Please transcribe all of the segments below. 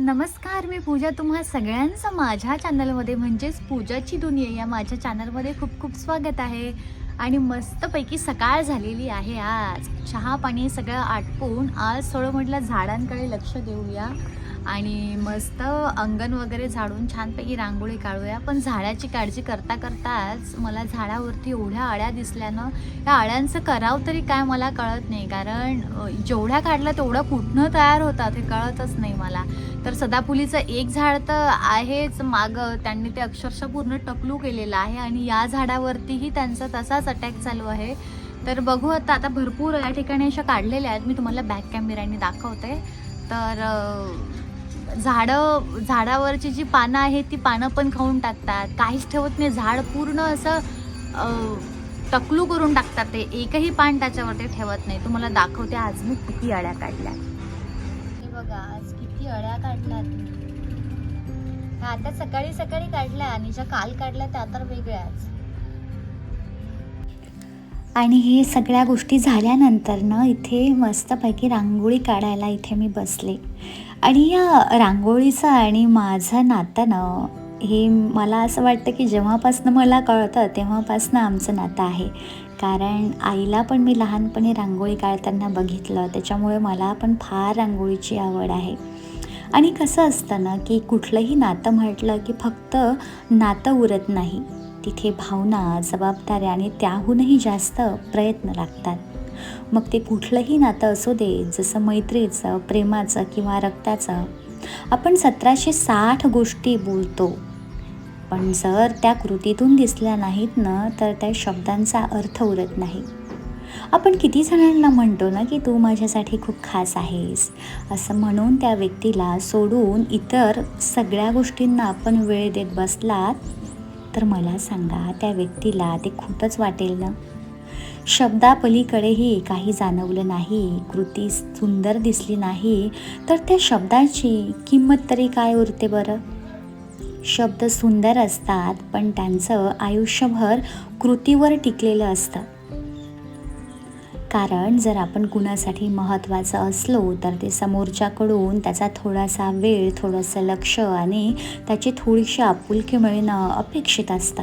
नमस्कार मी पूजा. तुम्हा सगळ्यांचं माझ्या चॅनलमध्ये म्हणजेच पूजाची दुनिया या माझ्या चॅनलमध्ये खूप खूप स्वागत आहे. आणि मस्तपैकी सकाळ झालेली आहे आज. चहा पाणी सगळं आटपून आज थोडं म्हटलं झाडांकडे लक्ष देऊया. आणि मस्त अंगण वगैरे झाडून छानपैकी रांगोळी काढूया. पण झाडाची काळजी करता करताच मला झाडावरती एवढ्या अळ्या दिसल्यानं या अळ्यांचं करावं तरी काय मला कळत नाही. कारण जेवढ्या काढल्या तेवढं कुठनं तयार होतात हे कळतच नाही मला. तर सदाफुलीचं एक झाड तर आहेच. मागं त्यांनी ते अक्षरशः पूर्ण टकलू केलेलं आहे आणि या झाडावरतीही त्यांचा तसाच अटॅक चालू आहे. तर बघू आता आता भरपूर या ठिकाणी अशा काढलेल्या आहेत. मी तुम्हाला बॅक कॅमेऱ्याने दाखवते. तर झाडं झाडावरची जी पानं आहेत ती पानं पण खाऊन टाकतात. काहीच ठेवत नाही. झाड पूर्ण असं टकलू करून टाकतात ते. एकही पान त्याच्यावरती ठेवत नाही. तुम्हाला दाखवते आज मी किती अळ्या काढल्या. हे बघा आज किती अळ्या काढल्यात आता सकाळी सकाळी काढल्या आणि ज्या काल काढल्या त्या तर वेगळ्याच. आणि हे सगळ्या गोष्टी झाल्यानंतर ना इथे मस्तपैकी रांगोळी काढायला इथे मी बसले. आणि या रांगोळीचं आणि माझं नातं ना हे मला असं वाटतं की जेव्हापासनं मला कळतं तेव्हापासनं आमचं नातं आहे. कारण आईला पण मी लहानपणी रांगोळी काढताना बघितलं त्याच्यामुळे मला पण फार रांगोळीची आवड आहे. आणि कसं असतं ना की कुठलंही नातं म्हटलं की फक्त नातं उरत नाही. तिथे भावना जबाबदाऱ्या आणि त्याहूनही जास्त प्रयत्न लागतात. मग ते कुठलंही नातं असू दे जसं मैत्रीचं प्रेमाचं किंवा रक्ताचं आपण सतराशे साठ गोष्टी बोलतो. पण जर त्या कृतीतून दिसल्या नाहीत ना तर त्या शब्दांचा अर्थ उरत नाही. आपण किती जणांना म्हणतो ना की तू माझ्यासाठी खूप खास आहेस. असं म्हणून त्या व्यक्तीला सोडून इतर सगळ्या गोष्टींना आपण वेळ देत बसलात तर मला सांगा त्या व्यक्तीला ते खूपच वाटेल ना? शब्दापलीकडेही काही जाणवलं नाही कृती सुंदर दिसली नाही तर त्या शब्दाची किंमत तरी काय उरते बरं? शब्द सुंदर असतात पण त्यांचं आयुष्यभर कृतीवर टिकलेलं असतं. कारण जर आपण कुणासाठी महत्त्वाचं असलो तर ते समोरच्याकडून त्याचा थोडासा वेळ थोडंसं लक्ष आणि त्याची थोडीशी आपुलकी मिळणं अपेक्षित असतं.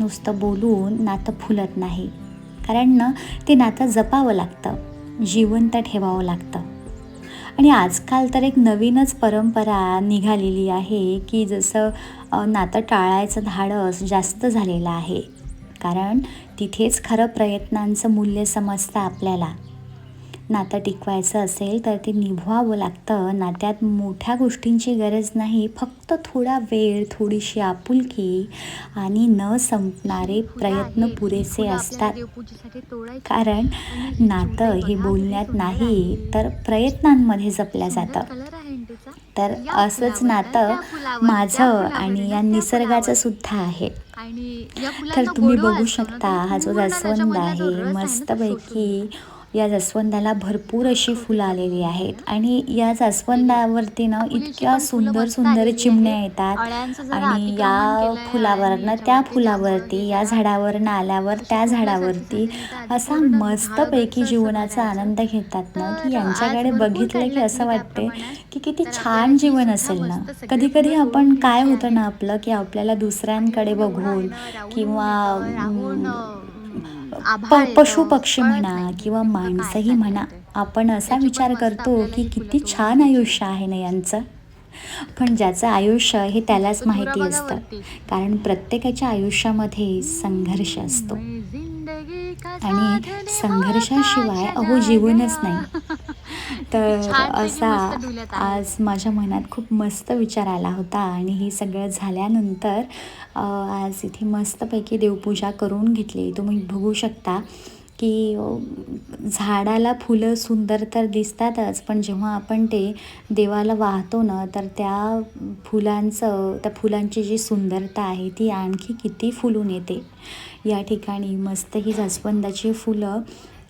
नुसतं बोलून नातं फुलत नाही. कारण ना ते नातं जपावं लागतं. जिवंत ठेवावं लागतं. आणि आजकाल तर एक नवीनच परंपरा निघालेली आहे की जसं नातं टाळायचं धाडस जास्त झालेलं आहे. कारण तिथेच खरं प्रयत्नांचं मूल्य समजतं आपल्याला. नातं टिकवायचं असेल तर ते निभवावं लागतं. नात्यात मोठ्या गोष्टींची गरज नाही. फक्त थोडा वेळ थोडीशी आपुलकी आणि न संपणारे प्रयत्न पुरेसे असतात. कारण नातं हे बोलण्यात नाही तर प्रयत्नांमध्ये जपल्या जातं. तर असंच नातं माझं आणि या निसर्गाचं सुद्धा आहे. तर तुम्ही बघू शकता हा जो जास्वंद आहे मस्तपैकी या जास्वंदाला भरपूर अशी फुलं आलेली आहेत. आणि या जास्वंदावरती ना इतक्या सुंदर सुंदर चिमण्या येतात. आणि या फुलावरनं त्या फुलावरती या झाडावरनं आल्यावर त्या झाडावरती असा मस्तपैकी जीवनाचा आनंद घेतात ना की यांच्याकडे बघितलं की असं वाटते की किती छान जीवन असेल ना. कधी कधी आपण काय होतं ना आपलं की आपल्याला दुसऱ्यांकडे बघून किंवा प पशु पक्षी म्हणा किंवा माणसंही म्हणा आपण असा विचार करतो की किती छान आयुष्य आहे ना यांचं. पण ज्याचं आयुष्य हे त्यालाच माहिती असतं. कारण प्रत्येकाच्या आयुष्यामध्ये संघर्ष असतो. आणि संघर्षाशिवाय अहो जीवनच नाही. तर असा आज माझ्या मनात खूप मस्त विचार आला होता आणि हे सगळं झाल्यानंतर आज इथे मस्तपैकी देवपूजा करून घेतली. तुम्ही बघू शकता की झाडाला फुलं सुंदर तर दिसतातच पण जेव्हा आपण ते देवाला वाहतो ना तर त्या फुलांचं त्या फुलांची जी सुंदरता आहे ती आणखी किती फुलून येते. या ठिकाणी मस्त ही जास्वंदाची फुलं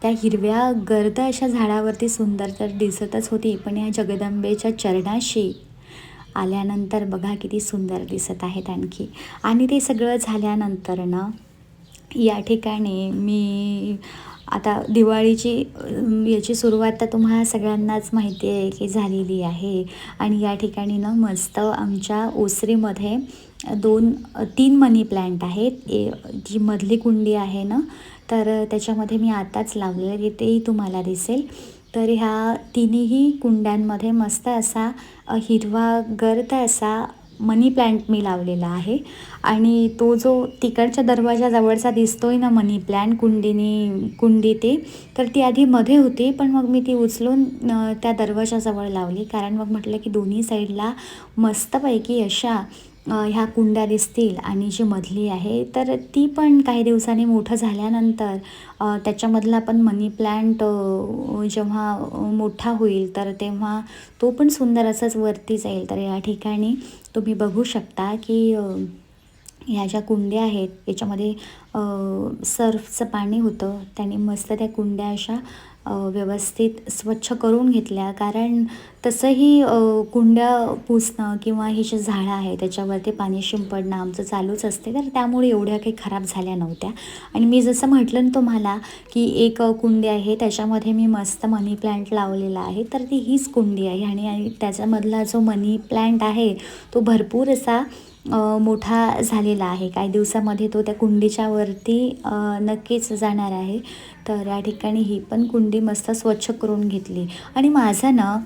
त्या हिरव्या गर्द अशा झाडावरती सुंदर तर दिसतच होती पण या जगदंबेच्या चरणाशी आल्यानंतर बघा किती सुंदर दिसत आहेत आणखी. आणि ते सगळं झाल्यानंतर ना या ठिकाणी मी आता दिवाळीची याची सुरुवात तर तुम्हाला सगळ्यांनाच माहिती आहे की झालेली आहे. आणि या ठिकाणी ना मस्त आमच्या ओसरीमध्ये दोन तीन मनी प्लॅन्ट आहेत. ए जी मधली कुंडी आहे ना तर त्याच्यामध्ये मी आताच लावलेलं आहे तेही तुम्हाला दिसेल. तर ह्या तिन्ही कुंड्यांमध्ये मस्त असा हिरवा गर्द असा मनी प्लॅन्ट मी लावलेला आहे. आणि तो जो तिकडच्या दरवाजाजवळचा दिसतो आहे ना मनी प्लॅन्ट कुंडीनी कुंडी ते तर ती आधी मध्ये होती पण मग मी ती उचलून त्या दरवाजाजवळ लावली. कारण मग म्हटलं की दोन्ही साईडला मस्तपैकी अशा ह्या कुंड्या दिसतील आणि जी मधली आहे तर ती पण काही दिवसांनी मोठं झाल्यानंतर त्याच्यामधला पण मनी प्लॅन्ट जेव्हा मोठा होईल तर तेव्हा तो पण सुंदर असंच वरती जाईल. तर या ठिकाणी तुम्ही बघू शकता की ह्या ज्या कुंड्या आहेत याच्यामध्ये सर्फचं पाणी होतं. त्याने मस्त त्या कुंड्या अशा व्यवस्थित स्वच्छ करून घेतल्या. कारण तसंही कुंड्या पुसणं किंवा ही जी झाडं आहे त्याच्यावरती पाणी शिंपडणं आमचं चालूच असते. तर त्यामुळे एवढ्या काही खराब झाल्या नव्हत्या. आणि मी जसं म्हटलं ना तुम्हाला की एक कुंडी आहे त्याच्यामध्ये मी मस्त मनी प्लॅन्ट लावलेला आहे. तर ती हीच कुंडी आहे. आणि आणि त्याच्यामधला जो मनी प्लॅन्ट आहे तो भरपूर असा मोठा झालेला आहे. काही दिवसामध्ये तो त्या कुंडीच्या वरती नक्कीच जाणार आहे. तर या ठिकाणी ही पण कुंडी मस्त स्वच्छ करून घेतली. आणि माझं ना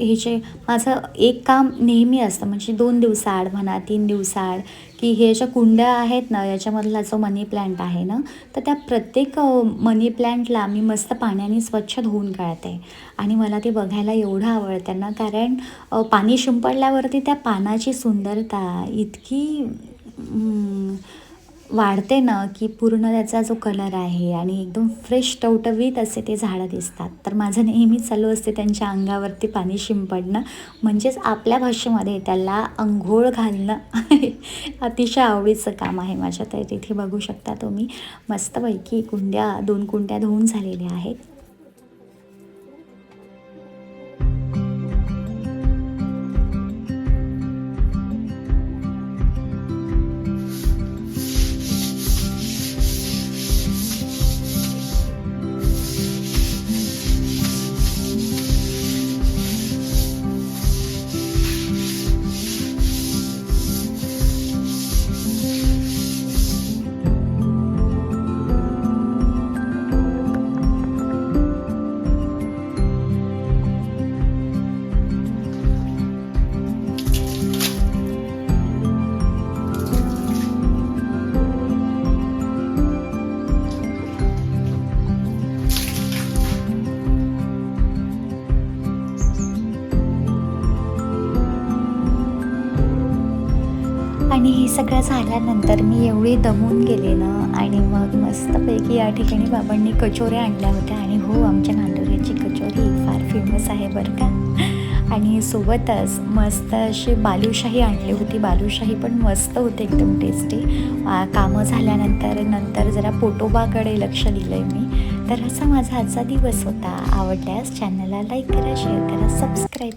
हे जे माझं एक काम नेहमी असतं. म्हणजे दोन दिवसाआड म्हणा तीन दिवसाआड की हे ज्या कुंड्या आहेत ना याच्यामधला जो मनी प्लांट आहे ना तर त्या प्रत्येक मनी प्लांटला मी मस्त पाण्याने स्वच्छ धुवून काढते. आणि मला ते बघायला एवढं आवडतं ना कारण पाणी शिंपडल्यावरती त्या पानाची सुंदरता इतकी वाढते ना की पूर्ण त्याचा जो कलर आहे आणि एकदम फ्रेश टवटवीत असे ते झाडं दिसतात. तर माझं नेहमीच चालू असते त्यांच्या अंगावरती पाणी शिंपडणं. म्हणजेच आपल्या भाषेमध्ये त्याला अंघोळ घालणं अतिशय आवडीचं काम आहे माझ्या तर. तिथे बघू शकता तुम्ही. मस्तपैकी कुंड्या दोन कुंड्या धुवून झालेल्या आहेत. आणि हे सगळं झाल्यानंतर मी एवढी दमून गेले ना आणि मग मस्तपैकी या ठिकाणी बाबांनी कचोऱ्या आणल्या होत्या. आणि हो आमच्या नांदुऱ्याची कचोरी फार फेमस आहे बरं का. आणि सोबतच मस्त अशी बालुशाही आणली होती. बालुशाही पण मस्त होते एकदम टेस्टी कामं झाल्यानंतर नंतर जरा पोटोबाकडे लक्ष दिलं आहे मी. तर असा माझा आजचा दिवस होता. आवडल्यास चॅनलला लाईक करा शेअर करा सबस्क्राईब